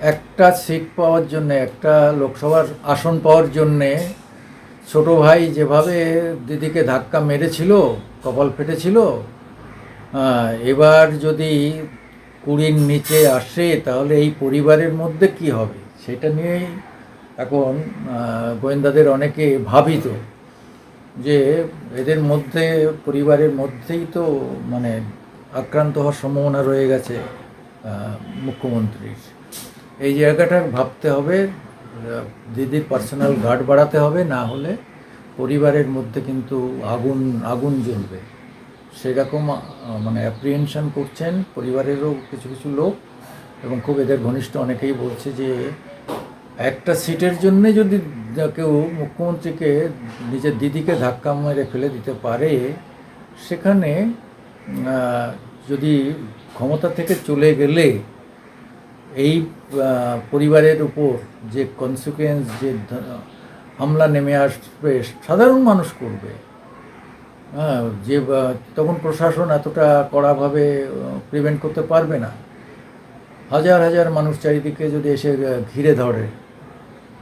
একটা সিট পাওয়ার জন্যে, একটা লোকসভার আসন পাওয়ার জন্যে ছোট ভাই যেভাবে দিদিকে ধাক্কা মেরেছিল, কপাল ফেটেছিল এবার যদি কুড়ির নিচে আসে, তাহলে এই পরিবারের মধ্যে কি হবে? সেটা নিয়েই এখন গোয়েন্দাদের অনেকে ভাবিত যে এদের মধ্যে, পরিবারের মধ্যেই তো মানে আক্রান্ত হওয়ার সম্ভাবনা রয়ে গেছে মুখ্যমন্ত্রীর। এই জায়গাটা ভাবতে হবে দিদির পার্সোনাল গার্ড বাড়াতে হবে, না হলে পরিবারের মধ্যে কিন্তু আগুন আগুন জ্বলবে। সেরকম মানে অ্যাপ্রিহেনশন করছেন পরিবারেরও কিছু কিছু লোক এবং খুব এদের ঘনিষ্ঠ অনেকেই বলছে যে একটা সিটের জন্য যদি কেউ মুখ্যমন্ত্রীকে, নিজের দিদিকে ধাক্কা মেরে ফেলে দিতে পারে, সেখানে যদি ক্ষমতা থেকে চলে গেলে এই পরিবারের উপর যে কনসিকুয়েন্স যে হামলা নেমে আসবে, সাধারণ মানুষ করবে। হ্যাঁ যে তখন প্রশাসন এতটা কড়াভাবে প্রিভেন্ট করতে পারবে না। হাজার হাজার মানুষ চারিদিকে যদি এসে ঘিরে ধরে,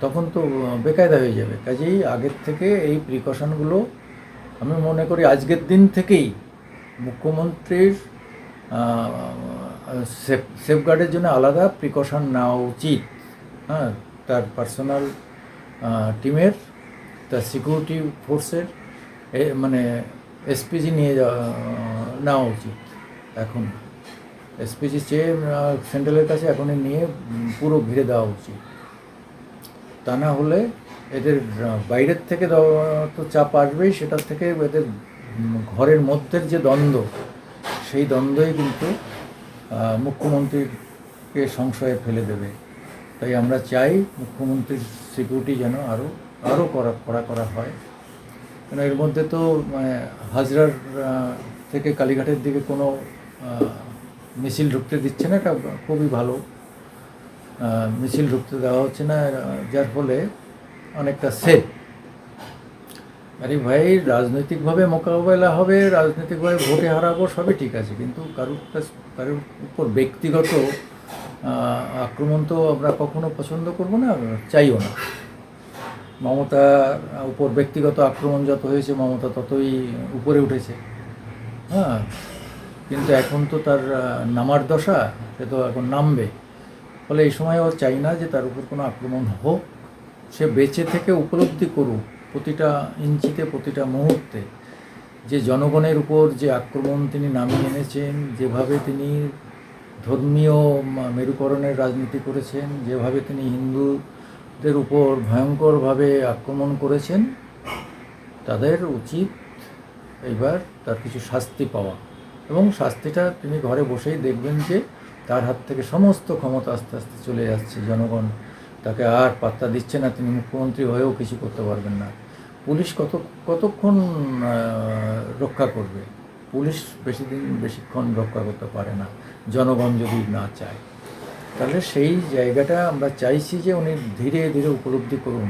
তখন তো বেকায়দা হয়ে যাবে। কাজেই আগের থেকে এই প্রিকশনগুলো আমি মনে করি আজকের দিন থেকেই মুখ্যমন্ত্রীর সেফ সেফগার্ডের জন্য আলাদা প্রিকশন নেওয়া উচিত। হ্যাঁ তার পার্সোনাল টিমের তার সিকিউরিটি ফোর্সের মানে এসপিজি নিয়ে যাওয়া নেওয়া উচিত। এখন এসপিজি চেয়ে সেন্ট্রালের কাছে এখনই নিয়ে পুরো ঘিরে দেওয়া উচিত। তা না হলে এদের বাইরের থেকে তো চাপ আসবেই, সেটার থেকে এদের ঘরের মধ্যের যে দ্বন্দ্ব, সেই দ্বন্দ্বই কিন্তু মুখ্যমন্ত্রীকে সংশয়ে ফেলে দেবে। তাই আমরা চাই মুখ্যমন্ত্রীর সিকিউরিটি যেন আরও আরও করা করা করা হয়। কেন এর মধ্যে তো মানে হাজরার থেকে কালীঘাটের দিকে কোনো মিছিল ঢুকতে দিচ্ছে না, এটা খুবই ভালো। মিছিল ঢুকতে দেওয়া হচ্ছে না, যার ফলে অনেকটা সেফ আরে ভাই, রাজনৈতিকভাবে মোকাবেলা হবে, রাজনৈতিকভাবে ভোটে হারাবো, সবই ঠিক আছে। কিন্তু কারোর কারোর উপর ব্যক্তিগত আক্রমণ তো আমরা কখনো পছন্দ করব না, চাইও না। মমতা উপর ব্যক্তিগত আক্রমণ যত হয়েছে, মমতা ততই উপরে উঠেছে। হ্যাঁ কিন্তু এখন তো তার নামার দশা, সে তো এখন নামবে। ফলে এই সময় ও চাই না যে তার উপর কোনো আক্রমণ হোক, সে বেঁচে থেকে উপলব্ধি করুক। প্রতিটা ইঞ্চিতে, প্রতিটা মুহূর্তে যে জনগণের উপর যে আক্রমণ তিনি নামিয়ে এনেছেন, যেভাবে তিনি ধর্মীয় মেরুকরণের রাজনীতি করেছেন, যেভাবে তিনি হিন্দুদের উপর ভয়ঙ্করভাবে আক্রমণ করেছেন, তাদের উচিত এবার তার কিছু শাস্তি পাওয়া। এবং শাস্তিটা তিনি ঘরে বসেই দেখবেন যে তার হাত থেকে সমস্ত ক্ষমতা আস্তে আস্তে চলে যাচ্ছে জনগণ তাকে আর পাত্তা দিচ্ছে না, তিনি মুখ্যমন্ত্রী হয়েও কিছু করতে পারবেন না। পুলিশ কত, কতক্ষণ রক্ষা করবে? পুলিশ বেশি দিন, বেশিক্ষণ রক্ষা করতে পারে না, জনগণ যদি না চায়। তাহলে সেই জায়গাটা আমরা চাইছি যে উনি ধীরে ধীরে উপলব্ধি করুন।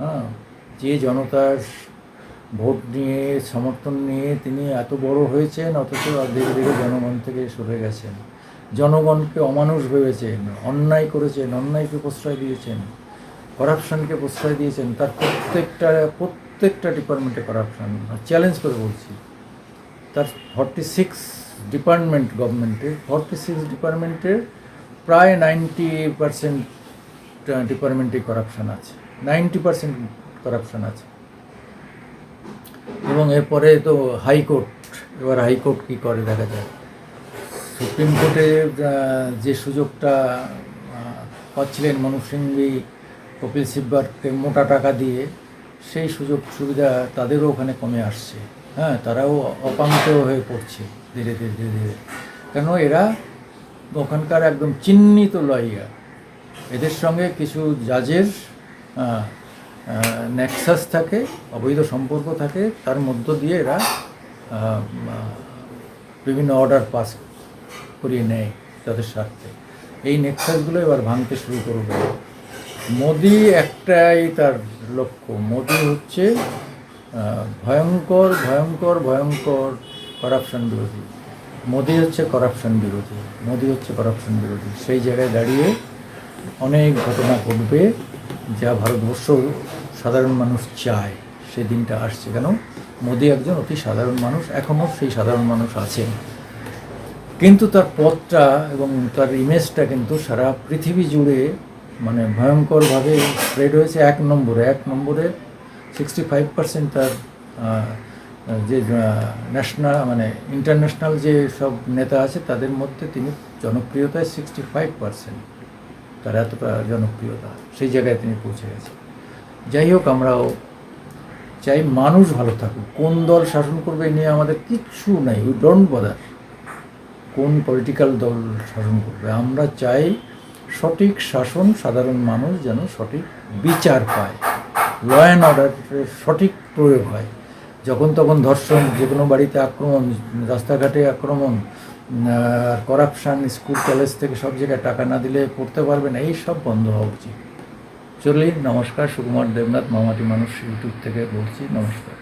হ্যাঁ যে জনতার ভোট নিয়ে, সমর্থন নিয়ে তিনি এত বড় হয়েছেন, অথচ ধীরে ধীরে জনগণ থেকে সরে গেছেন। জনগণকে অমানুষ ভেবেছেন, অন্যায় করেছেন, অন্যায়কে প্রশ্রয় দিয়েছেন করাপশনকে প্রশ্রয় দিয়েছেন, তার প্রত্যেকটা প্রত্যেকটা ডিপার্টমেন্টে করাপশন চ্যালেঞ্জ করে বলছি, তার ফর্টি সিক্স ডিপার্টমেন্ট গভর্নমেন্টের ফর্টি সিক্স ডিপার্টমেন্টের প্রায় নাইনটি পার্সেন্ট ডিপার্টমেন্টে করাপশন আছে। নাইনটি পার্সেন্ট করাপশন আছে। এবং এরপরে তো হাইকোর্ট এবার হাইকোর্ট কী করে দেখা যায় সুপ্রিম কোর্টে যে সুযোগটা পাচ্ছিলেন সিংভি, কপিল সিব্বারকে মোটা টাকা দিয়ে, সেই সুযোগ সুবিধা তাদেরও ওখানে কমে আসছে। হ্যাঁ তারাও অপান্ত হয়ে পড়ছে ধীরে ধীরে ধীরে ধীরে। কেন এরা ওখানকার একদম চিহ্নিত লয়ার। এদের সঙ্গে কিছু জাজের নেক্সাস থাকে, অবৈধ সম্পর্ক থাকে, তার মধ্য দিয়ে এরা বিভিন্ন অর্ডার পাস করিয়ে নেয় তাদের স্বার্থে। এই নেক্সাসগুলো এবার ভাঙতে শুরু করবে। মোদি একটাই তার লক্ষ্য। মোদি হচ্ছে ভয়ঙ্কর ভয়ঙ্কর ভয়ঙ্কর করাপশন বিরোধী। মোদি হচ্ছে করাপশন বিরোধী। মোদি হচ্ছে করাপশন বিরোধী। সেই জায়গায় দাঁড়িয়ে অনেক ঘটনা ঘটবে যা ভারতবর্ষ সাধারণ মানুষ চায়। সেই দিনটা আসছে কেন? মোদী একজন অতি সাধারণ মানুষ। এখনও সেই সাধারণ মানুষ আছেন। কিন্তু তার পথটা এবং তার ইমেজটা কিন্তু সারা পৃথিবী জুড়ে মানে ভয়ঙ্করভাবে স্প্রেড হয়েছে এক নম্বরে এক নম্বরে সিক্সটি ফাইভ পার্সেন্ট তার যে ন্যাশনাল মানে ইন্টারন্যাশনাল যে সব নেতা আছে তাদের মধ্যে তিনি জনপ্রিয়তায় সিক্সটি ফাইভ পার্সেন্ট তার এতটা জনপ্রিয়তা, সেই জায়গায় তিনি পৌঁছে গেছেন। যাই হোক, আমরাও চাই মানুষ ভালো থাকুক। কোন দল শাসন করবে নিয়ে আমাদের কিচ্ছু নাই। উই ডোন্ট বদার কোন পলিটিক্যাল দল শাসন করবে? আমরা চাই সঠিক শাসন সাধারণ মানুষ যেন সঠিক বিচার পায়। ল অ্যান্ড অর্ডারের সঠিক প্রয়োগ হয়। যখন তখন ধর্ষণ যে কোনো বাড়িতে আক্রমণ, রাস্তাঘাটে আক্রমণ করাপশান স্কুল কলেজ থেকে সব জায়গায় টাকা না দিলে পড়তে পারবে না এই সব বন্ধ হওয়া উচিত। চলি নমস্কার, সুকুমার দেবনাথ, মামাটি মানুষ ইউটিউব থেকে বলছি, নমস্কার।